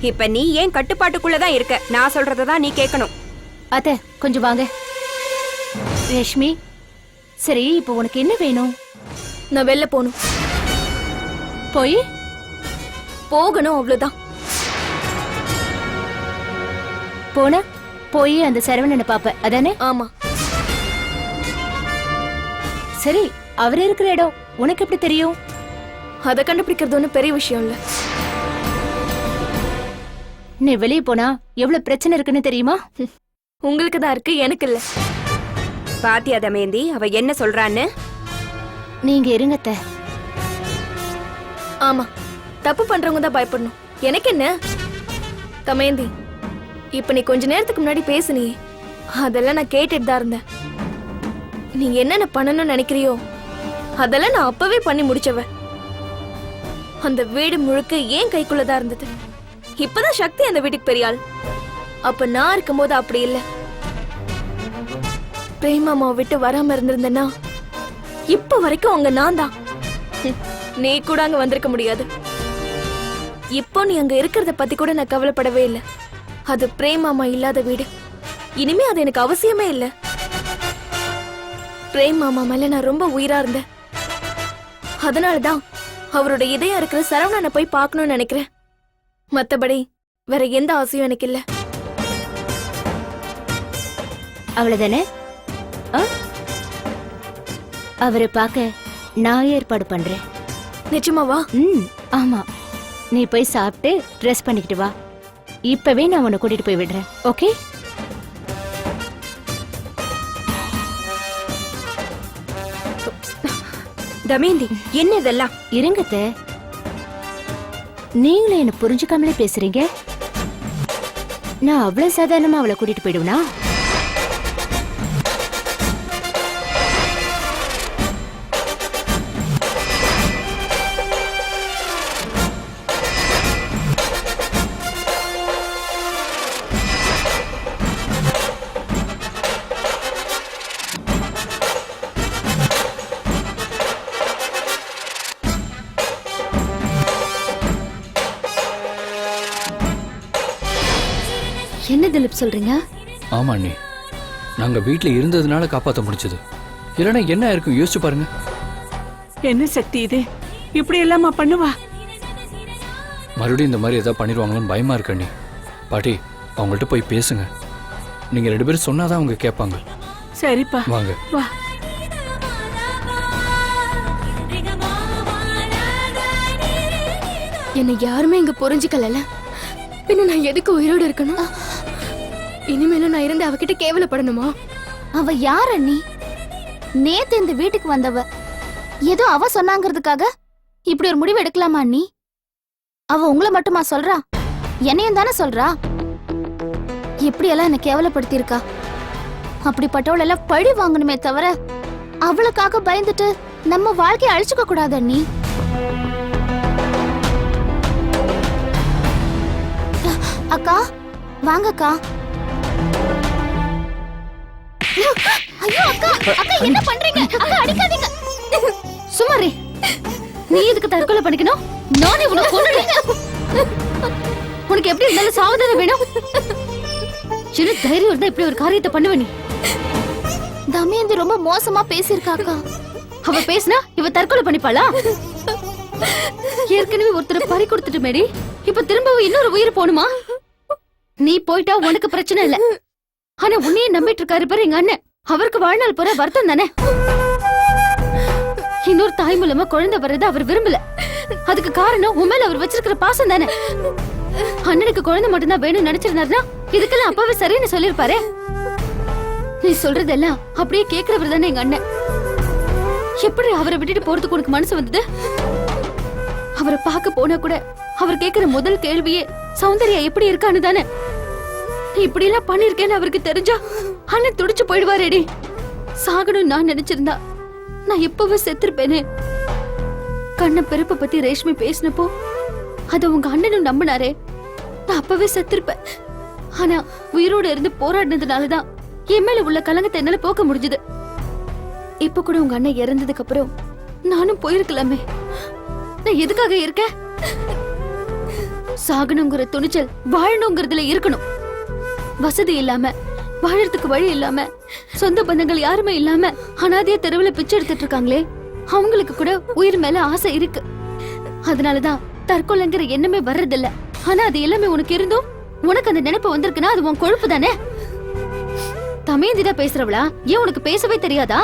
இப்ப நீ ஏன் கட்டுப்பாட்டுக்குள்ளதான் இருக்க? நான் சொல்றதான் நீ கேட்கணும். அத்தை கொஞ்சம் வாங்க. ரேஷ்மி சரி இப்போ உனக்கு என்ன வேணும்? நான் வெளில போகணும் போய்? போகணும் அவ்வளவுதான். போன போய் அந்த சரவணனை பாப்ப. அதானே? ஆமா. சரி அவர் இருக்கிற இடம் உனக்கு எப்படி தெரியும்? அதை கண்டுபிடிக்கிறது ஒன்றும் பெரிய விஷயம் இல்ல. நீ வெளியே போனா எவ்வளவு பிரச்சனை இருக்குன்னு தெரியுமா? உங்களுக்கு தான் இருக்கு எனக்கு இல்ல. பாத்தியா தமேந்தி அவ என்ன சொல்றான்னு? நீங்க இருங்க அத்தை. ஆமா தப்பு பண்றவங்க தான் பயப்படணும். எனக்கு என்ன? தமேந்தி இப்ப நீ கொஞ்ச நேரத்துக்கு முன்னாடி பேசுனியே. அதெல்லாம் நான் கேட்டுட்டு தான் இருந்தேன். நீ என்னென்ன பண்ணணும்னு நினைக்கிறியோ அதெல்லாம் நான் அப்பவே பண்ணி முடிச்சவ. அந்த வீடு முழுக்க ஏன் கைக்குள்ளதான் இருந்தது? இப்பதான் சக்தி அந்த வீட்டுக்கு பெரியாள். அப்ப நான் இருக்கும்போது அப்படி இல்ல. பிரேமாமாவை விட்டு வராம இருந்திருந்தேன்னா இப்ப வரைக்கும் அங்க நான் தான். நீ கூட அங்க வந்திருக்க முடியாது. இப்போ நீ அங்க இருக்கிறத பத்தி கூட நான் கவலைப்படவே இல்லை. அது பிரேமாமா இல்லாத வீடு. இனிமே அது எனக்கு அவசியமே இல்ல. பிரேம் மாமா மேல நான் ரொம்ப உயிரா இருந்தேன். அதனாலதான் அவரோட இதயம் இருக்கிற சரவணனை போய் பார்க்கணும்னு நினைக்கிறேன். மத்தபடி வேற எந்த ஆசையும் எனக்கு இல்ல அவ்வளவுதானே? அவரை பார்க்க நான் ஏற்பாடு பண்றேன். நிச்சயமாவா ம் ஆமா. நீ போய் சாப்பிட்டு ட்ரெஸ் பண்ணிக்கிட்டு வா. இப்பவே நான் உன்னை கூட்டிட்டு போய் விடுறேன். ஓகே? தமேந்தி என்ன இதெல்லாம்? இருங்க நீங்களே நீங்களும் என்ன புரிஞ்சுக்காமலே பேசுறீங்க? நான் அவ்வளவு சாதாரணமா அவளை கூட்டிட்டு போயிடுவேனா? என்ன திலீப் சொல்றீங்க? ஆமா அண்ணி. நாங்க வீட்ல இருந்ததுனால காப்பாத்த முடிச்சது இல்லைன்னா என்ன இருக்கும் யோசிச்சு பாருங்க. என்ன சக்தி இது? இப்படி எல்லாமா பண்ணுவா? மறுபடியும் இந்த மாதிரி ஏதாவது பண்ணிடுவாங்களோன்னு பயமா இருக்கு அண்ணி. பாட்டி அவங்கள்ட்ட போய் பேசுங்க. நீங்க ரெண்டு பேரும் சொன்னாதான் அவங்க கேட்பாங்க. சரிப்பா. வாங்க. வா. என்னை யாருமே இங்க புரிஞ்சுக்கல பின்ன நான் எதுக்கு உயிரோடு இருக்கணும்? இனிமேலும் நான் இருந்து அவகிட்ட கேவலப்படணுமா? அவ யார் அண்ணி? நேத்து இந்த வீட்டுக்கு வந்தவ. ஏதோ அவ சொன்னாங்கிறதுக்காக இப்படி ஒரு முடிவு எடுக்கலாமா அண்ணி? அவ உங்களை மட்டுமா சொல்றா? என்னையும் தானே சொல்றா? எப்படியெல்லாம் என்ன கேவலப்படுத்தியிருக்கா? அப்படிப்பட்டவள எல்லாம் பழி வாங்கணுமே தவிர அவளுக்காக பயந்துட்டு நம்ம வாழ்க்கையை அழிச்சுக்க கூடாது அண்ணி. அக்கா வாங்கக்கா. ஐயோ அக்கா அக்கா என்ன பண்றீங்க? அக்கா அடிக்காதீங்க. சுமாரி நீ எதுக்கு தற்கொலை பண்ணிக்கணும்? நானே உனக்கு கொன்னுடுவேன். உனக்கு எப்படி இருந்தாலும் சாவதானம் வேணும்? சின்ன தைரியம் இருந்தா இப்படி ஒரு காரியத்தை பண்ணுவ நீ. தமயந்தி ரொம்ப மோசமா பேசியிருக்கா அக்கா. அவ பேசினா இவ தற்கொலை பண்ணிப்பாளா? ஏற்கனவே ஒருத்தர் பறி கொடுத்துட்டு மேடி. இப்ப திரும்பவும் இன்னொரு உயிர் போணுமா? நீ போயிட்டா உனக்கு பிரச்சனை இல்ல. ஆனா உன்னையே நம்பிட்டு இருக்காரு பாரு எங்க அண்ணன். அவருக்கு வாழ்நாள் போற வருத்தம் தானே? இன்னொரு தாய் மூலமா குழந்தை வர்றது அவர் விரும்பல. அதுக்கு காரணம் உன் மேல அவர் வச்சிருக்கிற பாசம் தானே? அண்ணனுக்கு குழந்தை மட்டும்தான் வேணும்னு நினைச்சிருந்தாருன்னா இதுக்கெல்லாம் அப்பாவே சரின்னு சொல்லிருப்பாரு நீ சொல்றதெல்லாம் அப்படியே கேக்குறவர் தானே எங்க அண்ணன். எப்படி அவரை விட்டுட்டு போறதுக்கு உனக்கு மனசு வந்தது? அவரை பார்க்க போனா கூட அவர் கேக்குற முதல் கேள்வியே சௌந்தர்யா எப்படி இருக்கான்னு தானே? இப்படி எல்லாம் பண்ணிருக்கேன்னு அவருக்கு தெரிஞ்சா அண்ணன் துடிச்சு போயிடுவாரேடி. சாகணும் நான் நினைச்சிருந்தா நான் எப்பவே செத்துருப்பேனே. கண்ண பிறப்ப பத்தி ரேஷ்மி பேசினப்போ அத உங்க அண்ணனும் நம்பினாரே. நான் அப்பவே செத்திருப்பேன். ஆனா உயிரோட இருந்து போராடினதுனாலதான் என் மேல உள்ள கலங்கத்தை என்னால போக்க முடிஞ்சது. இப்ப கூட உங்க அண்ணன் இறந்ததுக்கு அப்புறம் நானும் போயிருக்கலாமே. நான் எதுக்காக இருக்கேன்? சாகணுங்கிற துணிச்சல் வாழணுங்கிறதுல இருக்கணும். வசதி இல்லாம வாழறதுக்கு வழி இல்லாம சொந்த பந்தங்கள் யாருமே இல்லாம அனாதையா தெருவுல பிச்சை எடுத்துட்டு இருக்காங்களே? அவங்களுக்கு கூட உயிர் மேல ஆசை இருக்கு. அதனாலதான் தற்கொலைங்கிற எண்ணமே வர்றதில்ல. ஆனா அது எல்லாமே உனக்கு இருந்தும் உனக்கு அந்த நினைப்பு வந்திருக்குன்னா அது உன் கொழுப்பு தானே? தமேந்திதான் பேசுறவளா? ஏன் உனக்கு பேசவே தெரியாதா?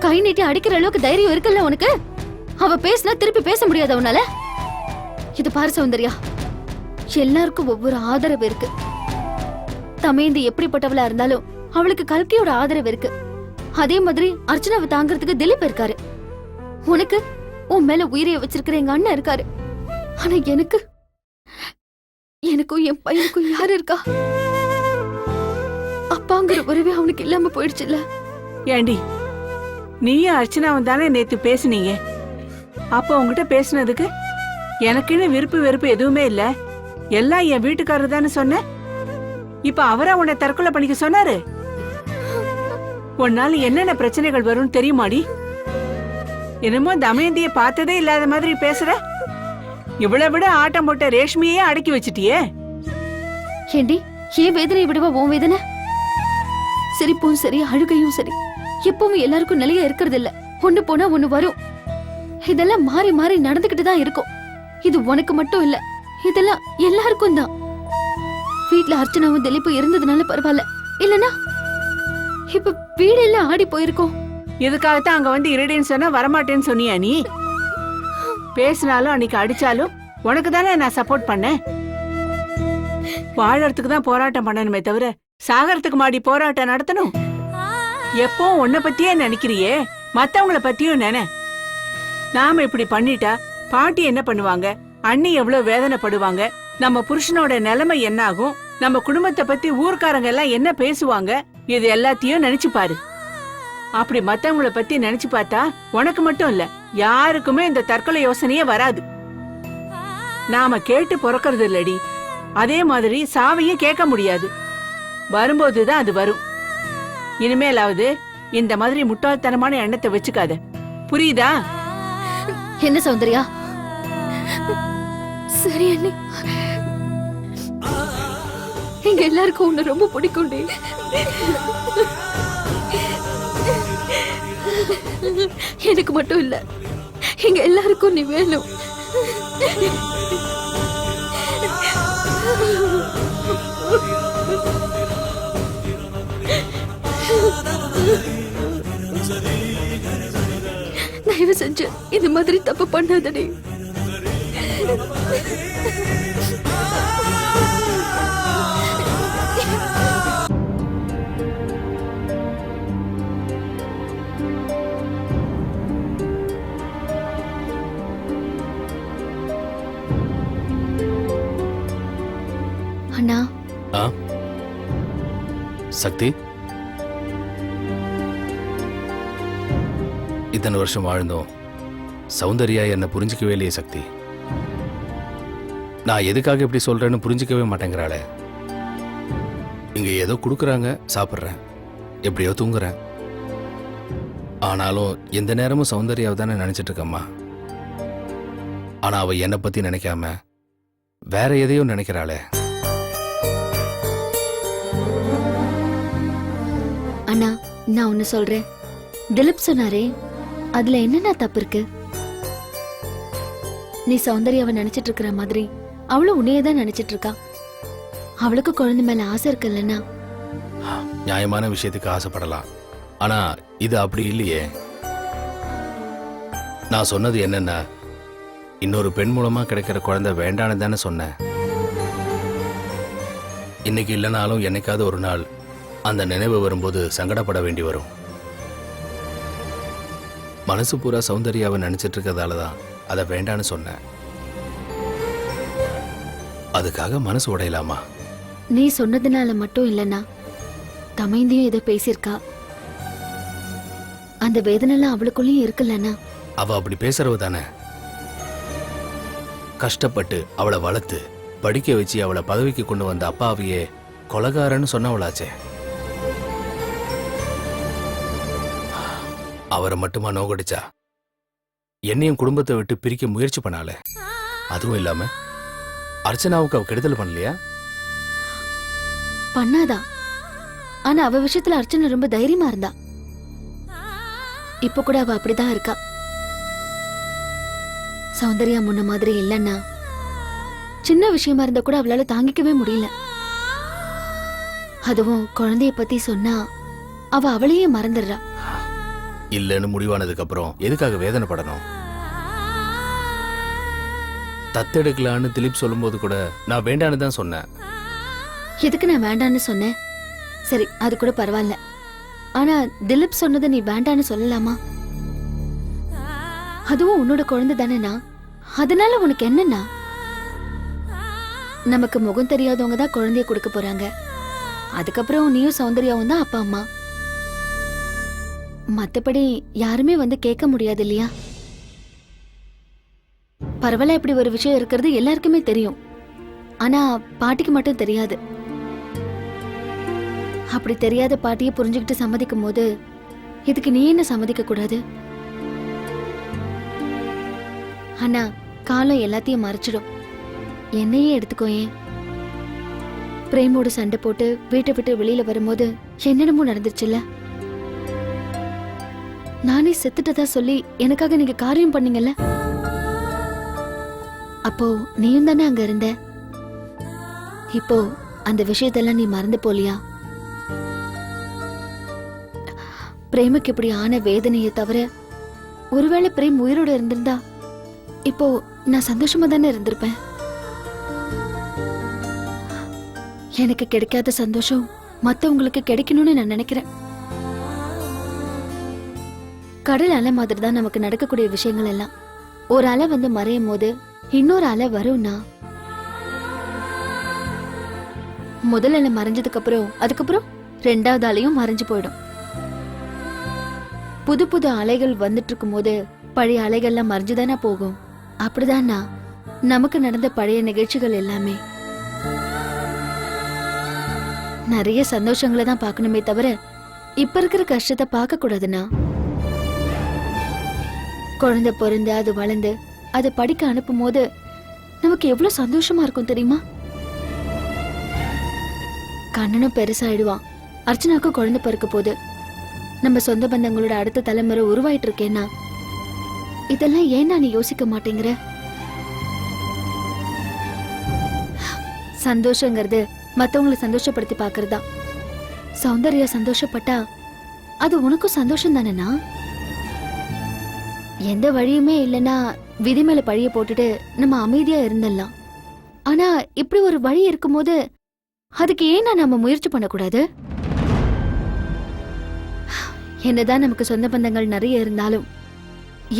கை நீட்டி அடிக்கிற அளவுக்கு தைரியம் இருக்குல்ல உனக்கு? அவ பேசினா திருப்பி பேச முடியாத உன்னால? இது பாரு சௌந்தர்யா எல்லாருக்கும் ஒவ்வொரு ஆதரவு இருக்கு. தமேந்தி எப்படிப்பட்டவளா இருந்தாலும் அவளுக்கு கல்கியோட ஆதரவு இருக்கு. அதே மாதிரி அர்ச்சனாவை தாங்கறதுக்கு திலீப் இருக்காரு. உனக்கு உன் மேல உயிரைய வச்சிருக்கிற எங்க அண்ணன் இருக்காரு. ஆனா எனக்கு எனக்கும் என் பையனுக்கும் யாரு இருக்கா? அப்பாங்கிற உறவே அவனுக்கு இல்லாம போயிடுச்சுல்ல. ஏண்டி நீயும் அர்ச்சனாவும் தானே நேத்து பேசுனீங்க? அப்ப உங்ககிட்ட பேசுனதுக்கு எனக்குன்னு விருப்பு வெறுப்பு எதுவுமே இல்ல. எல்லாம் என் வீட்டுக்காரர் தானே சொன்ன? இப்ப அவரா உன்னை தற்கொலை பண்ணிக்க சொன்னாரு? உன்னால என்னென்ன பிரச்சனைகள் வரும்னு தெரியுமாடி? என்னமோ தமயந்திய பார்த்ததே இல்லாத மாதிரி பேசுற? இவ்வளவு விட ஆட்டம் போட்ட ரேஷ்மியே அடக்கி வச்சிட்டியே? ஏண்டி ஏன் வேதனை விடவா உன் வேதனை? சிரிப்பும் சரி அழுகையும் சரி. எப்பவும் எல்லாருக்கும் நிலையா இருக்கிறது இல்ல ஒண்ணு போனா ஒண்ணு வரும். இதெல்லாம் மாறி மாறி நடந்துகிட்டு தான் இருக்கும். இது உனக்கு மட்டும் இல்ல இதெல்லாம் எல்லாருக்கும் தான். வீட்ல அர்ச்சனாவும் திலீப்பும் இருந்ததுனால பரவாயில்ல. இல்லனா இப்ப வீடெல்லாம் ஆடி போயிருக்கோம். இதுக்காகத்தான் அங்க வந்து இருடேன்னு சொன்னா வரமாட்டேன்னு சொன்னியா நீ? பேசினாலும் அன்னைக்கு அடிச்சாலும் உனக்கு தானே நான் சப்போர்ட் பண்ணேன். வாழறதுக்கு தான் போராட்டம் பண்ணணுமே தவிர சாகரத்துக்கு மாடி போராட்டம் நடத்தணும். எப்போ உன்னை பத்தியே நினைக்கிறியே மத்தவங்கள பத்தியும் நினை. நாம இப்படி பண்ணிட்டா பாட்டி என்ன பண்ணுவாங்க? அண்ணி எவ்வளவு வேதனைப்படுவாங்க? நம்ம புருஷனோட நிலைமை என்ன ஆகும் நம்ம குடும்பத்தை பத்தி ஊர்க்காரங்க எல்லாம் என்ன பேசுவாங்க? இது எல்லாத்தையும் நினைச்சு பாரு. அப்படி மத்தவங்கள பத்தி நினைச்சு பார்த்தா உனக்கு மட்டும் இல்ல யாருக்குமே இந்த தற்கொலை யோசனையே வராது. நாம கேட்டு பிறக்கறது இல்லடி. அதே மாதிரி சாவையும் கேட்க முடியாது. வரும்போதுதான் அது வரும். இனிமேலாவது இந்த மாதிரி முட்டாள்தனமான எண்ணத்தை வச்சுக்காத. புரியுதா? என்ன சௌந்தர்யா? சரி அண்ணி. எங்க எல்லாருக்கும் உன்னை ரொம்ப பிடிக்கும்டி. எனக்கு மட்டும் இல்ல. எங்க எல்லாருக்கும் நீ வேணும். தயவு செஞ்சு இந்த மாதிரி தப்பு பண்ணாதடி. சக்தி. இத்தனை வருஷம் வாழ்ந்தோம். சௌந்தர்யா என்னை புரிஞ்சிக்கவே இல்லையே சக்தி. நான் எதுக்காக இப்படி சொல்றேன்னு புரிஞ்சிக்கவே மாட்டேங்கிறாளே. இங்க ஏதோ கொடுக்குறாங்க சாப்பிட்றேன். எப்படியோ தூங்குறேன். ஆனாலும் எந்த நேரமும் சௌந்தர்யாவை தானே நினைச்சிட்டு இருக்கம்மா ஆனா அவ என்னை பத்தி நினைக்காம வேற எதையோ நினைக்கிறாளே. அண்ணா நான் ஒன்னு சொல்றேன். திலீப் சொன்னாரே அதுல என்னென்ன தப்பு இருக்கு நீ சௌந்தர்யாவை நினைச்சிட்டு இருக்கிற மாதிரி அவளும் உன்னையே தான் நினைச்சிட்டு இருக்கா? அவளுக்கு குழந்தை மேல ஆசை இருக்குல்லண்ணா. நியாயமான விஷயத்துக்கு ஆசைப்படலாம். ஆனா இது அப்படி இல்லையே. நான் சொன்னது என்னன்னா? இன்னொரு பெண் மூலமா கிடைக்கிற குழந்தை வேண்டான்னு தானே சொன்னேன். இன்னைக்கு இல்லைனாலும் என்னைக்காவது ஒரு நாள் அந்த நினைவு வரும்போது சங்கடப்பட வேண்டி வரும். மனசு பூரா சௌந்தர்யாவை நினைச்சிட்டு இருக்கிறதால தான் அதை வேண்டான்னு சொன்னேன். அதுக்காக மனசு உடையலாமா? நீ சொன்னதுனால மட்டும் இல்லண்ணா. தமைந்தியும் ஏதோ பேசியிருக்கா. அந்த வேதனைலாம் அவளுக்குள்ளயும் இருக்குல்லண்ணா. அவ அப்படி பேசுறவ தானே? கஷ்டப்பட்டு அவளை வளர்த்து படிக்க வச்சு அவளை பதவிக்கு கொண்டு வந்த அப்பாவையே கொலகாரன்னு சொன்னவளாச்சே. அவரை மட்டுமா நோகடிச்சா என்னையும் குடும்பத்தை விட்டு பிரிக்க முயற்சி பண்ணால அதுவும் இல்லாம அர்ச்சனாவுக்கு அவ கெடுதல் பண்ணலையா? பண்ணாதா. ஆனா அவ விஷயத்துல அர்ச்சனா ரொம்ப தைரியமா இருந்தா. இப்ப கூட அவ அப்படிதான் இருக்கா. சௌந்தர்யா முன்ன மாதிரி இல்லைன்னா சின்ன விஷயமா இருந்தா கூட அவளால தாங்கிக்கவே முடியல. அதுவும் குழந்தைய பத்தி சொன்னா அவ அவளையே மறந்துடுறா. இல்லைன்னு முடிவானதுக்கு அப்புறம் எதுக்காக வேதனைப்படணும் தத்தெடுக்கலான்னு திலீப் சொல்லும்போது கூட நான் வேண்டான்னு தான் சொன்னேன். எதுக்கு நான் வேண்டான்னு சொன்னேன்? சரி அது கூட பரவாயில்ல. ஆனா திலீப் சொன்னதை நீ வேண்டான்னு சொல்லலாமா? அதுவும் உன்னோட குழந்தை தானேண்ணா. அதனால உனக்கு என்னன்னா நமக்கு முகம் தெரியாதவங்க தான் குழந்தைய கொடுக்க போறாங்க. அதுக்கப்புறம் நீயும் சௌந்தர்யாவும் தான் அப்பா அம்மா. மத்தபடி யாருமே வந்து கேட்க முடியாது இல்லையா பரவாயில்ல இப்படி ஒரு விஷயம் இருக்கிறது எல்லாருக்குமே தெரியும். ஆனா பாட்டிக்கு மட்டும் தெரியாது. அப்படி தெரியாத பாட்டியை புரிஞ்சுக்கிட்டு சம்மதிக்கும் போது இதுக்கு நீ என்ன சம்மதிக்க கூடாது? அண்ணா காலம் எல்லாத்தையும் மறைச்சிடும். என்னையே எடுத்துக்கோ ஏன்? பிரேமோட சண்டை போட்டு வீட்டை விட்டு வெளியில வரும்போது என்னென்னமோ நடந்துச்சுல்ல நானே செத்துட்டதா சொல்லி எனக்காக நீங்க காரியம் பண்ணீங்கல்ல? அப்போ நீயும் தானே அங்க இருந்த? இப்போ அந்த விஷயத்தெல்லாம் நீ மறந்து போலியா? பிரேமுக்கு இப்படி ஆன வேதனையை தவிர ஒருவேளை பிரேம் உயிரோட இருந்திருந்தா இப்போ நான் சந்தோஷமா தானே இருந்திருப்பேன்? எனக்கு கிடைக்காத சந்தோஷம் மத்தவங்களுக்கு கிடைக்கணும்னு நான் நினைக்கிறேன். கடல் அலை மாதிரி தான் நமக்கு நடக்கக்கூடிய விஷயங்கள் எல்லாம். ஒரு அலை வந்து மறையும் போது இன்னொரு அலை வரும்னா? முதல் அலை மறைஞ்சதுக்கு அப்புறம் அதுக்கப்புறம் ரெண்டாவது அலையும் மறைஞ்சு போயிடும். புது புது அலைகள் வந்துட்டு இருக்கும்போது பழைய அலைகள்லாம் மறைஞ்சுதானே போகும். அப்படிதானா? நமக்கு நடந்த பழைய நிகழ்ச்சிகள் எல்லாமே. நிறைய சந்தோஷங்களை தான் பார்க்கணுமே தவிர இப்ப இருக்கிற கஷ்டத்தை பார்க்க கூடாதுண்ணா குழந்தை பிறந்து அது வளர்ந்து அதை படிக்க அனுப்பும் போது நமக்கு எவ்வளவு சந்தோஷமா இருக்கும் தெரியுமா? கண்ணனும் பெருசாயிடுவான். அர்ச்சனாவுக்கும் குழந்தை பிறக்க போகுது. நம்ம சொந்த பந்தங்களோட அடுத்த தலைமுறை உருவாயிட்டு இருக்கேன்னா? இதெல்லாம் ஏன்னா நீ யோசிக்க மாட்டேங்கிற? சந்தோஷங்கிறது மற்றவங்களை சந்தோஷப்படுத்தி பாக்குறதா சௌந்தர்யா சந்தோஷப்பட்டா அது உனக்கும் சந்தோஷம் தானேண்ணா? எந்த வழியுமே இல்லைன்னா விதி மேல பழிய போட்டுட்டு நம்ம அமைதியா இருந்துடலாம். ஆனா இப்படி ஒரு வழி இருக்கும்போது அதுக்கு ஏன் நம்ம முயற்சி பண்ணக்கூடாது? என்னதான் நமக்கு சொந்த பந்தங்கள் நிறைய இருந்தாலும்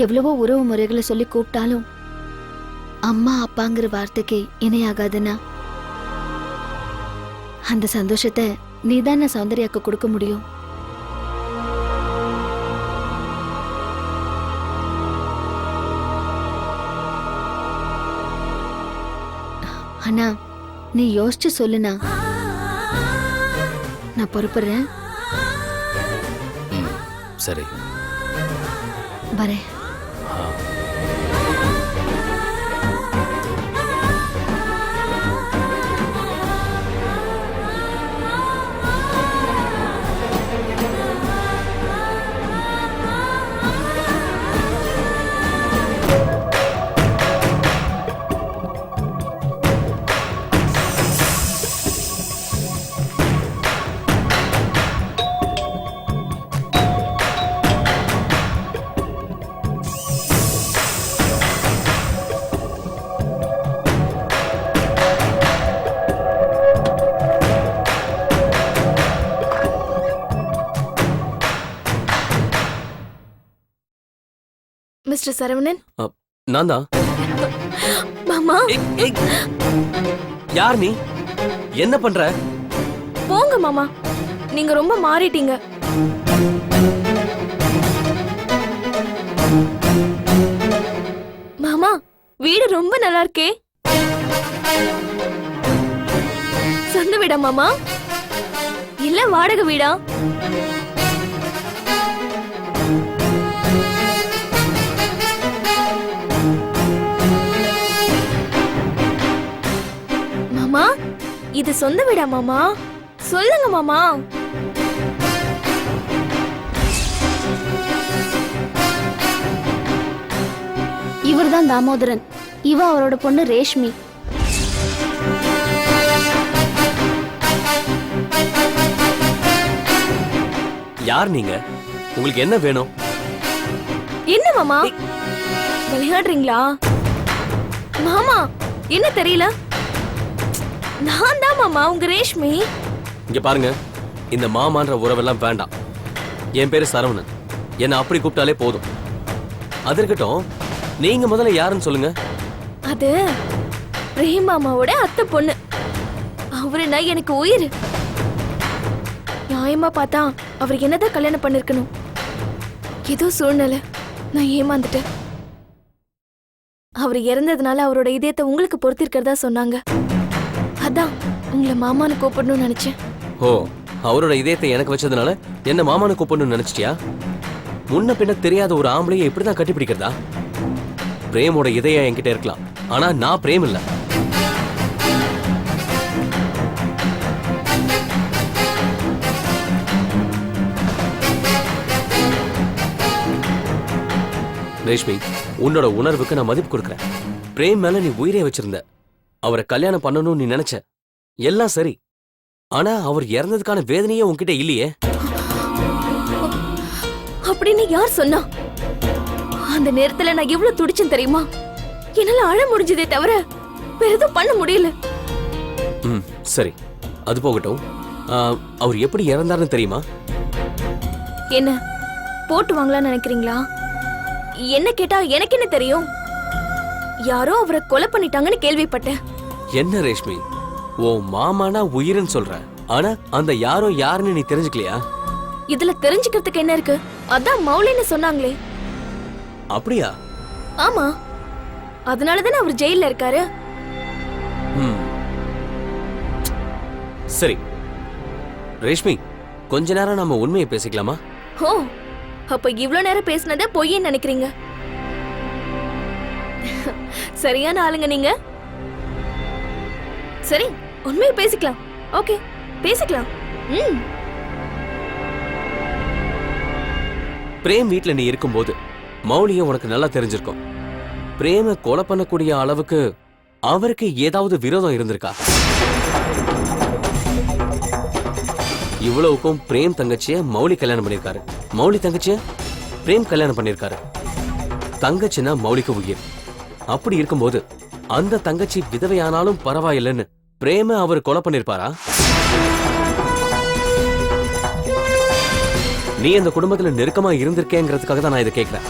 எவ்வளவோ உறவு முறைகளை சொல்லி கூப்பிட்டாலும் அம்மா அப்பாங்கிற வார்த்தைக்கு இணையாகாதுன்னா? அந்த சந்தோஷத்தை நீதான் சௌந்தர்யாக்கு கொடுக்க முடியும். அண்ணா நீ யோசிச்சு சொல்லுண்ணா. நான் பொறுப்புறேன். சரி. வரேன். மிஸ்டர் சரவணன்? நான் தான் மாமா? யார் நீ? என்ன பண்ற? போங்க மாமா. நீங்க ரொம்ப மாறிட்டீங்க. மாமா வீடு ரொம்ப நல்லா இருக்கே சொந்த வீடா மாமா? இல்ல வாடகை வீடா? இது சொந்த வீடா மாமா? சொல்லுங்க மாமா. இவர்தான் தாமோதரன். இவ அவரோட பொண்ணு ரேஷ்மி. யார் நீங்க? உங்களுக்கு என்ன வேணும்? என்ன மாமா? விளையாடுறீங்களா? மாமா என்ன தெரியல? நான் தான் மாமா உங்க ரேஷ்மி. இங்க பாருங்க இந்த மாமான்ற உறவெல்லாம் வேண்டாம். என் பேரு சரவணன். என்ன அப்படி கூப்பிட்டாலே போதும். அது இருக்கட்டும் நீங்க முதல்ல யாருன்னு சொல்லுங்க. அது பிரேம் மாமாவோட அத்தை பொண்ணு. அவருனா எனக்கு உயிர்? நியாயமா பார்த்தா அவர் என்னதான் கல்யாணம் பண்ணிருக்கணும்? ஏதோ சூழ்நிலை. நான் ஏமாந்துட்டேன். அவர் இறந்ததுனால அவரோட இதயத்தை உங்களுக்கு பொறுத்திருக்கிறதா சொன்னாங்க. அதான் உங்களை மாமான்னு கூப்பிடணும்னு நினைச்சேன். ஓ அவரோட இதயத்தை எனக்கு வச்சதுனால என்ன மாமானு கூப்பிடணும்னு நினைச்சிட்டியா? முன்ன பின்ன தெரியாத ஒரு ஆம்பளையை இப்படிதான் கட்டிப்பிடிக்கிறதா? பிரேமோட இதயம் என்கிட்ட இருக்கலாம் ஆனா நான் பிரேம் இல்ல. ரேஷ்மி உன்னோட உணர்வுக்கு நான் மதிப்பு கொடுக்குறேன். பிரேம் மேல நீ உயிரே வச்சிருந்த. அவரை கல்யாணம் பண்ணணும்னு நீ நினைச்ச? எல்லாம் சரி. ஆனா அவர் இறந்ததுக்கான வேதனையே உன்கிட்ட இல்லையே? அப்படின்னு யார் சொன்னா? அந்த நேரத்துல நான் எவ்வளவு துடிச்சேன் தெரியுமா? என்னால அழ முடிஞ்சதே தவிர வேற எதுவும் பண்ண முடியல. ம் சரி. அது போகட்டும். ஆ, அவர் எப்படி இறந்தாருன்னு தெரியுமா? என்ன? போட்டு வாங்கலாம்னு நினைக்கிறீங்களா? என்ன கேட்டா எனக்கு என்ன தெரியும்? யாரோ அவரை கொலை பண்ணிட்டாங்கன்னு கேள்விப்பட்டேன். என்ன ரேஷ்மி? ஓ மாமானா உயிர்னு சொல்ற. ஆனா அந்த யாரோ யாருன்னு நீ தெரிஞ்சுக்கலையா? இதுல தெரிஞ்சுக்கிறதுக்கு என்ன இருக்கு? அதான் மௌலின்னு சொன்னாங்களே. அப்படியா? ஆமா. அதனாலதானே அவர் ஜெயில்ல இருக்காரு? ம். சரி. ரேஷ்மி கொஞ்ச நேரம் நாம உண்மையை பேசிக்கலாமா? ஓ அப்ப இவ்ளோ நேரம் பேசுனதே பொய்ன்னு நினைக்கிறீங்க? சரியான ஆளுங்க நீங்க. சரி உண்மையை பேசிக்கலாம். ஓகே பேசிக்கலாம். ம். பிரேம் வீட்டில் நீ இருக்கும்போது மௌலியை உனக்கு நல்லா தெரிஞ்சிருக்கும். பிரேம கொலை பண்ணக்கூடிய அளவுக்கு அவருக்கு ஏதாவது விரோதம் இருந்திருக்கா? இவ்வளவுக்கும் பிரேம் தங்கச்சிய மௌலி கல்யாணம் பண்ணிருக்காரு மௌலி தங்கச்சிய பிரேம் கல்யாணம் பண்ணிருக்காரு தங்கச்சின்னா மௌலிக்கு உயிர். அப்படி இருக்கும்போது அந்த தங்கச்சி விதவையானாலும் பரவாயில்லைன்னு பிரேம அவர் கொலை பண்ணிருப்பாரா? நீ அந்த குடும்பத்துல நெருக்கமா இருந்திருக்கேங்கிறதுக்காக தான் நான் இதை கேட்கிறேன்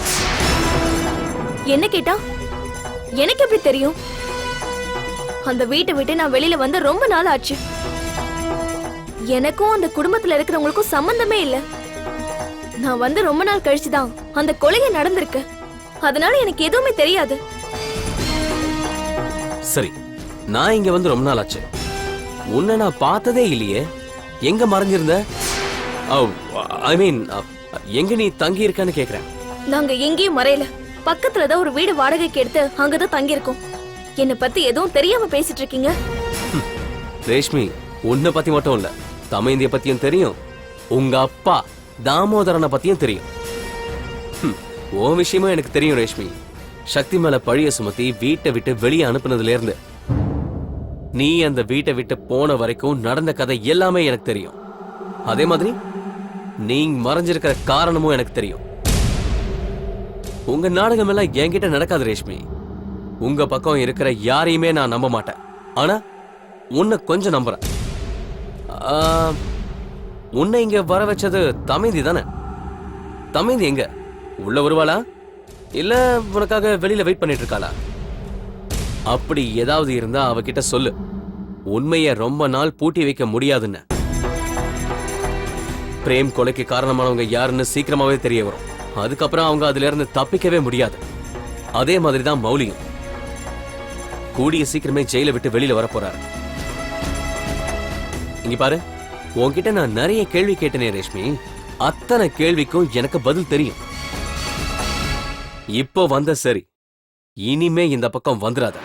என்ன கேட்டா? எனக்கு எப்படி தெரியும்? அந்த வீட்டை விட்டு நான் வெளியில வந்து ரொம்ப நாள் ஆச்சு. எனக்கும் அந்த குடும்பத்துல இருக்கிறவங்களுக்கும் சம்பந்தமே இல்ல. நான் வந்து ரொம்ப நாள் கழிச்சுதான் அந்த கொலையை நடந்திருக்கு. அதனால எனக்கு எதுவுமே தெரியாது. சரி நான் இங்க வந்து ரொம்ப நாள் ஆச்சு. உன்னை நான் பார்த்ததே இல்லையே. எங்க மறைஞ்சிருந்த? ஐ மீன் எங்க நீ தங்கி இருக்கன்னு கேக்குறேன். நாங்க எங்கேயும் மறையல. பக்கத்துல தான் ஒரு வீடு வாடகைக்கு எடுத்து அங்கதான் தங்கி இருக்கோம் என்னை பத்தி எதுவும் தெரியாம பேசிட்டு இருக்கீங்க? ரேஷ்மி உன்னை பத்தி மட்டும் இல்ல. தமேந்திய பத்தியும் தெரியும். உங்க அப்பா தாமோதரனை பத்தியும் தெரியும். உன் விஷயமும் எனக்கு தெரியும் ரேஷ்மி. சக்தி மேல பழிய சுமத்தி வீட்டை விட்டு வெளியே அனுப்புனதுல இருந்து நீ அந்த வீட்டை விட்டு போன வரைக்கும் நடந்த கதை எல்லாமே எனக்கு தெரியும். அதே மாதிரி நீ மறைஞ்சிருக்கிற காரணமும் எனக்கு தெரியும். உங்க நாடகம் எல்லாம் என்கிட்ட நடக்காது ரேஷ்மி. உங்க பக்கம் இருக்கிற யாரையுமே நான் நம்ப மாட்டேன். ஆனா உன்னை கொஞ்சம் நம்புறேன். உன்னை இங்க வர வச்சது தமேந்தி தானே? தமேந்தி எங்க? உள்ள வருவாளா? இல்ல உனக்காக வெளியில வெயிட் பண்ணிட்டு இருக்காளா? அப்படி ஏதாவது இருந்தா அவகிட்ட சொல்லு. உண்மைய ரொம்ப நாள் பூட்டி வைக்க முடியாதுன்னு. பிரேம் கொலைக்கு காரணமானவங்க யாருன்னு சீக்கிரமாவே தெரிய வரும். அதுக்கப்புறம் அவங்க அதுல இருந்து தப்பிக்கவே முடியாது. அதே மாதிரி தான் மௌலியும். கூடிய சீக்கிரமே ஜெயில விட்டு வெளியில வர போறாரு இங்க பாரு உன்கிட்ட நான் நிறைய கேள்வி கேட்டனே ரேஷ்மி. அத்தனை கேள்விக்கும் எனக்கு பதில் தெரியும். இப்போ வந்த சரி. இனிமே இந்த பக்கம் வந்துடாத